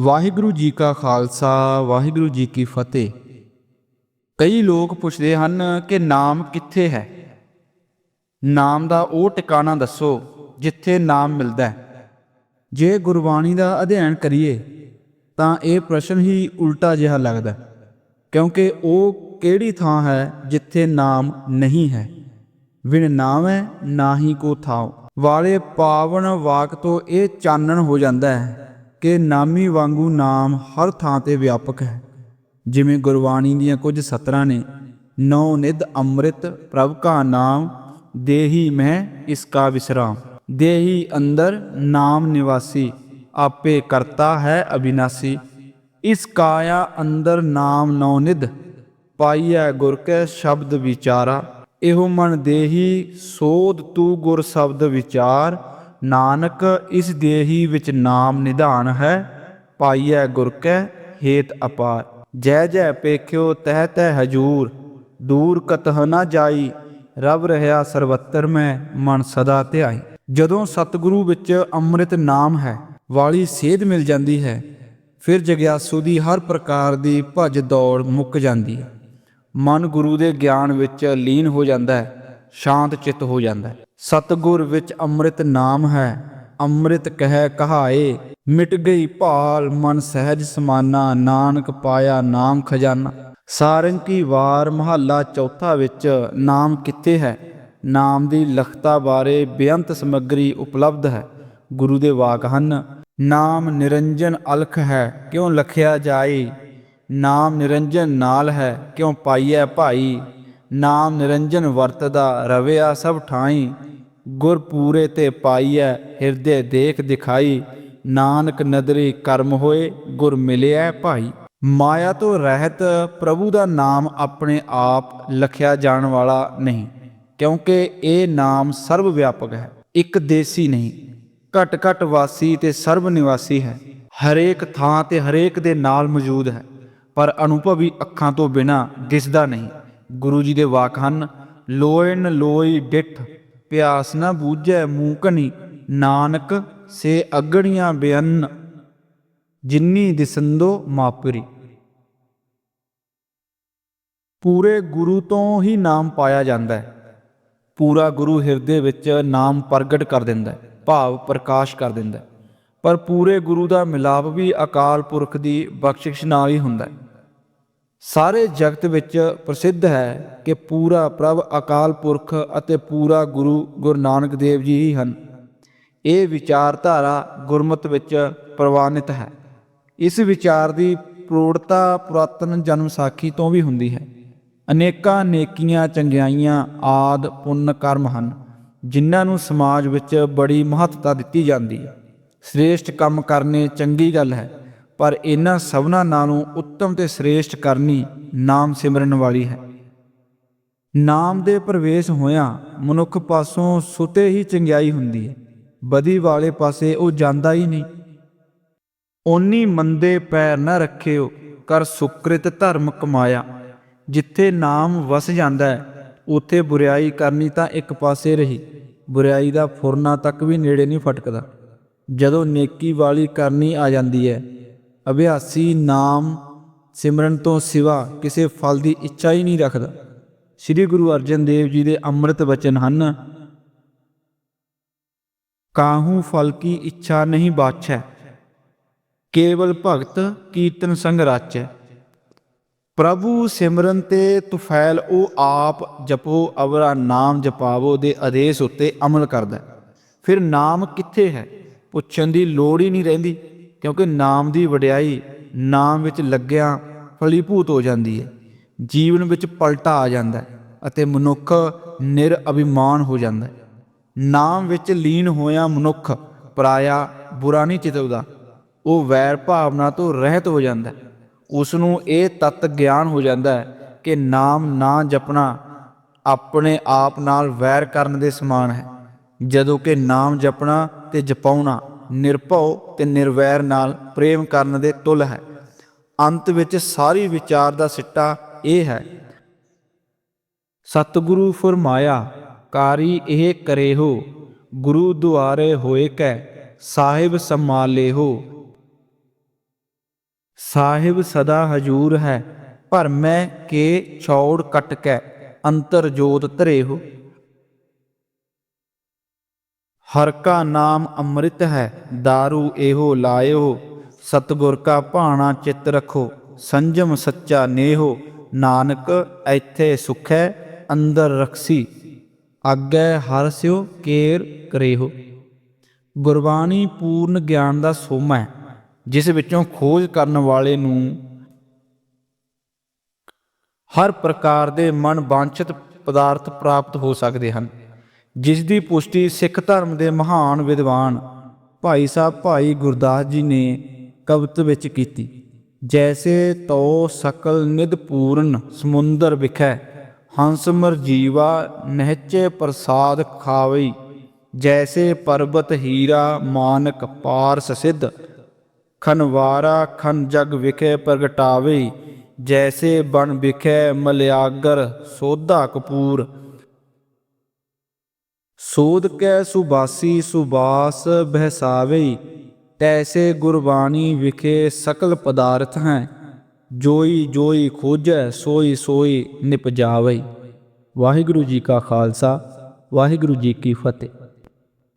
ਵਾਹਿਗੁਰੂ ਜੀ ਕਾ ਖਾਲਸਾ, ਵਾਹਿਗੁਰੂ ਜੀ ਕੀ ਫਤਿਹ। ਕਈ ਲੋਕ ਪੁੱਛਦੇ ਹਨ ਕਿ ਨਾਮ ਕਿੱਥੇ ਹੈ? ਨਾਮ ਦਾ ਉਹ ਟਿਕਾਣਾ ਦੱਸੋ ਜਿੱਥੇ ਨਾਮ ਮਿਲਦਾ ਹੈ। ਜੇ ਗੁਰਬਾਣੀ ਦਾ ਅਧਿਐਨ ਕਰੀਏ, ਤਾਂ ਇਹ ਪ੍ਰਸ਼ਨ ਹੀ ਉਲਟਾ ਜਿਹਾ ਲੱਗਦਾ ਕਿਉਂਕਿ ਉਹ ਕਿਹੜੀ ਥਾਂ ਹੈ ਜਿੱਥੇ ਨਾਮ ਨਹੀਂ ਹੈ? ਵਿਣਨਾਵ ਹੈ ਨਾ ਹੀ ਕੋ ਥਾਉ। ਵਾਲੇ ਪਾਵਨ ਵਾਕ ਤੋਂ ਇਹ ਚਾਨਣ ਹੋ ਜਾਂਦਾ ਹੈ ਕਿ ਨਾਮੀ ਵਾਂਗੂ ਨਾਮ ਹਰ ਥਾਂ ਤੇ ਵਿਆਪਕ ਹੈ। ਜਿਵੇਂ ਗੁਰਬਾਣੀ ਦੀਆਂ ਕੁਝ ਸਤਰਾਂ ਨੇ, ਨੌ ਨਿਧ ਅੰਮ੍ਰਿਤ, ਪ੍ਰਭ ਕਾ ਨਾਮ, ਦੇਹੀ ਮੈਂ ਇਸ ਕਾ ਵਿਸਰਾਮ। ਦੇਹੀ ਅੰਦਰ ਨਾਮ ਨਿਵਾਸੀ, ਆਪੇ ਕਰਤਾ ਹੈ ਅਬਿਨਾਸੀ। ਇਸ ਕਾਇਆ ਅੰਦਰ ਨਾਮ ਨੌ ਨਿਧ, ਪਾਈਐ ਗੁਰ ਕੈ ਸ਼ਬਦ ਵਿਚਾਰਾ। ਇਹੋ ਮਨ ਦੇਹੀ, ਸੋਧ ਤੂ ਗੁਰ ਸ਼ਬਦ ਵਿਚਾਰ। ਨਾਨਕ, ਇਸ ਦੇਹੀ ਵਿੱਚ ਨਾਮ ਨਿਧਾਨ ਹੈ, ਪਾਈਐ ਗੁਰ ਕੈ ਹੇਤ ਅਪਾਰ। ਜੈ ਜੈ ਪੇਖਿਓ ਤਹਿ ਤਹਿ ਹਜੂਰ, ਦੂਰ ਕਤਹ ਨਾ ਜਾਈ, ਰਵ ਰਹਾ ਸਰਵੱਤਰ ਮੈਂ ਮਨ ਸਦਾ ਧਿਆਈ। ਜਦੋਂ ਸਤਿਗੁਰੂ ਵਿੱਚ ਅੰਮ੍ਰਿਤ ਨਾਮ ਹੈ, ਵਾਲੀ ਸੇਧ ਮਿਲ ਜਾਂਦੀ ਹੈ, ਫਿਰ ਜਗਿਆਸੂ ਦੀ ਹਰ ਪ੍ਰਕਾਰ ਦੀ ਭੱਜ ਦੌੜ ਮੁੱਕ ਜਾਂਦੀ ਹੈ। ਮਨ ਗੁਰੂ ਦੇ ਗਿਆਨ ਵਿੱਚ ਲੀਨ ਹੋ ਜਾਂਦਾ ਹੈ। ਸ਼ਾਂਤ ਚਿੱਤ ਹੋ ਜਾਂਦਾ ਹੈ। ਸਤਿਗੁਰ ਵਿੱਚ ਅੰਮ੍ਰਿਤ ਨਾਮ ਹੈ। ਅੰਮ੍ਰਿਤ ਕਹਿ ਕਹਾਏ, ਮਿਟ ਗਈ ਭਾਲ ਮਨ ਸਹਿਜ ਸਮਾਨਾ, ਨਾਨਕ ਪਾਇਆ ਨਾਮ ਖਜ਼ਾਨਾ। ਸਾਰੰਗੀ ਵਾਰ ਮਹੱਲਾ ਚੌਥਾ ਵਿੱਚ ਨਾਮ ਕਿੱਥੇ ਹੈ? ਨਾਮ ਦੀ ਲਖਤਾ ਬਾਰੇ ਬੇਅੰਤ ਸਮੱਗਰੀ ਉਪਲਬਧ ਹੈ। ਗੁਰੂ ਦੇ ਵਾਕ ਹਨ, ਨਾਮ ਨਿਰੰਜਨ ਅਲਖ ਹੈ, ਕਿਉਂ ਲਖਿਆ ਜਾਏ? ਨਾਮ ਨਿਰੰਜਨ ਨਾਲ ਹੈ, ਕਿਉਂ ਪਾਈਐ ਭਾਈ? ਨਾਮ ਨਿਰੰਜਨ ਵਰਤਦਾ ਰਵਿਆ ਸਭ ਠਾਈ। ਗੁਰ ਪੂਰੇ ਤੇ ਪਾਈਐ, ਹਿਰਦੇ ਦੇਖ ਦਿਖਾਈ। ਨਾਨਕ ਨਦਰੀ ਕਰਮ ਹੋਏ, ਗੁਰ ਮਿਲਿਆ ਭਾਈ। ਮਾਇਆ ਤੋਂ ਰਹਿਤ ਪ੍ਰਭੂ ਦਾ ਨਾਮ ਆਪਣੇ ਆਪ ਲਖਿਆ ਜਾਣ ਵਾਲਾ ਨਹੀਂ, ਕਿਉਂਕਿ ਇਹ ਨਾਮ ਸਰਵ ਵਿਆਪਕ ਹੈ, ਇੱਕ ਦੇਸੀ ਨਹੀਂ। ਘਟ ਘਟ ਵਾਸੀ ਤੇ ਸਰਬ ਨਿਵਾਸੀ ਹੈ। ਹਰੇਕ ਥਾਂ ਤੇ ਹਰੇਕ ਦੇ ਨਾਲ ਮੌਜੂਦ ਹੈ, ਪਰ ਅਨੁਭਵੀ ਅੱਖਾਂ ਤੋਂ ਬਿਨਾ ਦਿਸਦਾ ਨਹੀਂ। ਗੁਰੂ ਜੀ ਦੇ ਵਾਕ ਹਨ ਲੋਇਨ ਲੋਈ ਡਿਠ, ਪਿਆਸ ਨਾ ਬੂਝੈ ਮੂਕਣੀ, ਨਾਨਕ ਸੇ ਅਗਣੀਆਂ ਬੇਅੰਨ, ਜਿੰਨੀ ਦਿਸੰਦੋ ਮਾਪਰੀ। ਪੂਰੇ ਗੁਰੂ ਤੋਂ ਹੀ ਨਾਮ ਪਾਇਆ ਜਾਂਦਾ ਹੈ। ਪੂਰਾ ਗੁਰੂ ਹਿਰਦੇ ਵਿੱਚ ਨਾਮ ਪ੍ਰਗਟ ਕਰ ਦਿੰਦਾ ਹੈ, ਭਾਵ ਪ੍ਰਕਾਸ਼ ਕਰ ਦਿੰਦਾ ਹੈ। ਪਰ ਪੂਰੇ ਗੁਰੂ ਦਾ ਮਿਲਾਪ ਵੀ ਅਕਾਲ ਪੁਰਖ ਦੀ ਬਖਸ਼ਿਸ਼ ਨਾਲ ਹੀ ਹੁੰਦਾ ਹੈ। ਸਾਰੇ ਜਗਤ ਵਿੱਚ ਪ੍ਰਸਿੱਧ ਹੈ ਕਿ ਪੂਰਾ ਪ੍ਰਭ, ਅਕਾਲ ਪੁਰਖ ਅਤੇ ਪੂਰਾ ਗੁਰੂ ਗੁਰੂ ਨਾਨਕ ਦੇਵ ਜੀ ਹੀ ਹਨ। ਇਹ ਵਿਚਾਰਧਾਰਾ ਗੁਰਮਤ ਵਿੱਚ ਪ੍ਰਵਾਨਿਤ ਹੈ। ਇਸ ਵਿਚਾਰ ਦੀ ਪ੍ਰੋੜਤਾ ਪੁਰਾਤਨ ਜਨਮ ਸਾਖੀ ਤੋਂ ਵੀ ਹੁੰਦੀ ਹੈ। ਅਨੇਕਾਂ ਨੇਕੀਆਂ, ਚੰਗਿਆਈਆਂ ਆਦ ਪੁੰਨ ਕਰਮ ਹਨ, ਜਿਨ੍ਹਾਂ ਨੂੰ ਸਮਾਜ ਵਿੱਚ ਬੜੀ ਮਹੱਤਤਾ ਦਿੱਤੀ ਜਾਂਦੀ ਹੈ। ਸ੍ਰੇਸ਼ਟ ਕੰਮ ਕਰਨੇ ਚੰਗੀ ਗੱਲ ਹੈ। ਪਰ ਇਹਨਾਂ ਸਭਨਾਂ ਨਾਲੋਂ ਉੱਤਮ ਤੇ ਸ੍ਰੇਸ਼ਟ ਕਰਨੀ ਨਾਮ ਸਿਮਰਨ ਵਾਲੀ ਹੈ। ਨਾਮ ਦੇ ਪ੍ਰਵੇਸ਼ ਹੋਇਆਂ ਮਨੁੱਖ ਪਾਸੋਂ ਸੁਤੇ ਹੀ ਚੰਗਿਆਈ ਹੁੰਦੀ ਹੈ। ਬਦੀ ਵਾਲੇ ਪਾਸੇ ਉਹ ਜਾਂਦਾ ਹੀ ਨਹੀਂ। ਓਨੀ ਮੰਦੇ ਪੈਰ ਨਾ ਰੱਖਿਓ, ਕਰ ਸੁਕ੍ਰਿਤ ਧਰਮ ਕਮਾਇਆ। ਜਿੱਥੇ ਨਾਮ ਵਸ ਜਾਂਦਾ ਹੈ, ਉੱਥੇ ਬੁਰਾਈ ਕਰਨੀ ਤਾਂ ਇੱਕ ਪਾਸੇ ਰਹੀ। ਬੁਰਾਈ ਦਾ ਫੁਰਨਾ ਤੱਕ ਵੀ ਨੇੜੇ ਨਹੀਂ ਫਟਕਦਾ। ਜਦੋਂ ਨੇਕੀ ਵਾਲੀ ਕਰਨੀ ਆ ਜਾਂਦੀ ਹੈ ਅਭਿਆਸੀ ਨਾਮ ਸਿਮਰਨ ਤੋਂ ਸਿਵਾ ਕਿਸੇ ਫਲ ਦੀ ਇੱਛਾ ਹੀ ਨਹੀਂ ਰੱਖਦਾ। ਸ੍ਰੀ ਗੁਰੂ ਅਰਜਨ ਦੇਵ ਜੀ ਦੇ ਅੰਮ੍ਰਿਤ ਵਚਨ ਹਨ, ਕਾਹੂ ਫਲ ਕੀ ਇੱਛਾ ਨਹੀਂ ਬਾਛੈ, ਕੇਵਲ ਭਗਤ ਕੀਰਤਨ ਸੰਗ ਰਾਚੈ। ਪ੍ਰਭੂ ਸਿਮਰਨ ਤੇ ਤੁਫੈਲ ਉਹ ਆਪ ਜਪੋ, ਅਵਰਾ ਨਾਮ ਜਪਾਵੋ ਦੇ ਆਦੇਸ਼ ਉੱਤੇ ਅਮਲ ਕਰਦਾ ਫਿਰ ਨਾਮ ਕਿੱਥੇ ਹੈ? ਪੁੱਛਣ ਦੀ ਲੋੜ ਹੀ ਨਹੀਂ ਰਹਿੰਦੀ। ਕਿਉਂਕਿ ਨਾਮ ਦੀ ਵਡਿਆਈ ਨਾਮ ਵਿੱਚ ਲੱਗਿਆ ਫਲੀਭੂਤ ਹੋ ਜਾਂਦੀ ਹੈ। ਜੀਵਨ ਵਿੱਚ ਪਲਟਾ ਆ ਜਾਂਦਾ ਹੈ ਅਤੇ ਮਨੁੱਖ ਨਿਰ ਅਭਿਮਾਨ ਹੋ ਜਾਂਦਾ ਹੈ। ਨਾਮ ਵਿੱਚ ਲੀਨ ਹੋਇਆ ਮਨੁੱਖ ਪਰਾਇਆ ਬੁਰਾ ਨਹੀਂ ਚਿਤਵਦਾ ਉਹ ਵੈਰ ਭਾਵਨਾ ਤੋਂ ਰਹਿਤ ਹੋ ਜਾਂਦਾ ਹੈ। ਉਸ ਨੂੰ ਇਹ ਤਤ ਗਿਆਨ ਹੋ ਜਾਂਦਾ ਹੈ ਕਿ ਨਾਮ ਨਾ ਜਪਣਾ ਆਪਣੇ ਆਪ ਨਾਲ ਵੈਰ ਕਰਨ ਦੇ ਸਮਾਨ ਹੈ। ਜਦੋਂ ਕਿ ਨਾਮ ਜਪਣਾ ਤੇ ਜਪਾਉਣਾ ਨਿਰਭਉ ਤੇ ਨਿਰਵੈਰ ਨਾਲ ਪ੍ਰੇਮ ਕਰਨ ਦੇ ਤੁਲ ਹੈ। ਅੰਤ ਵਿੱਚ ਸਾਰੀ ਵਿਚਾਰ ਦਾ ਸਿੱਟਾ ਇਹ ਹੈ, ਸਤਿਗੁਰੂ ਫਰਮਾਇਆ, ਕਾਰੀ ਇਹ ਕਰੇ ਹੋ ਗੁਰੂ ਦੁਆਰੇ ਹੋਏ ਕੈ, ਸਾਹਿਬ ਸੰਮਾਲੇਹੋ ਸਾਹਿਬ ਸਦਾ ਹਜੂਰ ਹੈ ਭਰਮੈ ਕੇ ਛੌੜ ਕਟ ਕੈ ਅੰਤਰ ਜੋਤ ਧਰੇ ਹੋ ਹਰ ਕਾ ਨਾਮ ਅੰਮ੍ਰਿਤ ਹੈ दारू ਇਹੋ ਲਾਇਓ। ਸਤਗੁਰ ਕਾ ਭਾਣਾ ਚਿਤ ਰਖੋ, ਸੰਜਮ ਸੱਚਾ ਨੇਹੋ। ਨਾਨਕ ਇੱਥੇ ਸੁਖੈ, ਅੰਦਰ ਰਖਸੀ। ਅੱਗੇ ਹਰ ਸਿਓ ਕੇਰ ਕਰੇਹੋ। ਗੁਰਬਾਣੀ ਪੂਰਨ ਗਿਆਨ ਦਾ ਸੋਮਾ ਹੈ, ਜਿਸ ਵਿੱਚੋਂ ਖੋਜ ਕਰਨ ਵਾਲੇ ਨੂੰ ਹਰ ਪ੍ਰਕਾਰ ਦੇ ਮਨ ਵਾਂਛਿਤ ਪਦਾਰਥ ਪ੍ਰਾਪਤ ਹੋ ਸਕਦੇ ਹਨ। ਜਿਸ ਦੀ ਪੁਸ਼ਟੀ ਸਿੱਖ ਧਰਮ ਦੇ ਮਹਾਨ ਵਿਦਵਾਨ ਭਾਈ ਸਾਹਿਬ ਭਾਈ ਗੁਰਦਾਸ ਜੀ ਨੇ ਕਵਿਤ ਵਿੱਚ ਕੀਤੀ, ਜੈਸੇ ਤੋ ਸਕਲ ਨਿਧ ਪੂਰਨ ਸਮੁੰਦਰ ਵਿਖੈ, ਹੰਸ ਮਰ ਜੀਵਾ ਨਹਿਚੇ ਪ੍ਰਸਾਦ ਖਾਵਈ, ਜੈਸੇ ਪਰਬਤ ਹੀਰਾ ਮਾਨਕ ਪਾਰਸ ਸਿੱਧ ਖਨਵਾਰਾ ਖਨ ਜਗ ਵਿਖੇ ਪ੍ਰਗਟਾਵੇ ਜੈਸੇ ਬਣ ਵਿਖੇ ਮਲਿਆਗਰ ਸੋਧਾ ਕਪੂਰ ਸੋਧ ਕੈ ਸੁਬਾਸੀ ਸੁਬਾਸ ਬਹਿਸਾਵੇ, ਤੈਸੇ ਗੁਰਬਾਣੀ ਵਿਖੇ ਸਕਲ ਪਦਾਰਥ ਹੈ। ਜੋਈ ਜੋਈ ਖੋਜੈ, ਸੋਈ ਸੋਈ ਨਿਪਜਾਵੇ ਵਾਹਿਗੁਰੂ ਜੀ ਕਾ ਖਾਲਸਾ, ਵਾਹਿਗੁਰੂ ਜੀ ਕੀ ਫਤਿਹ।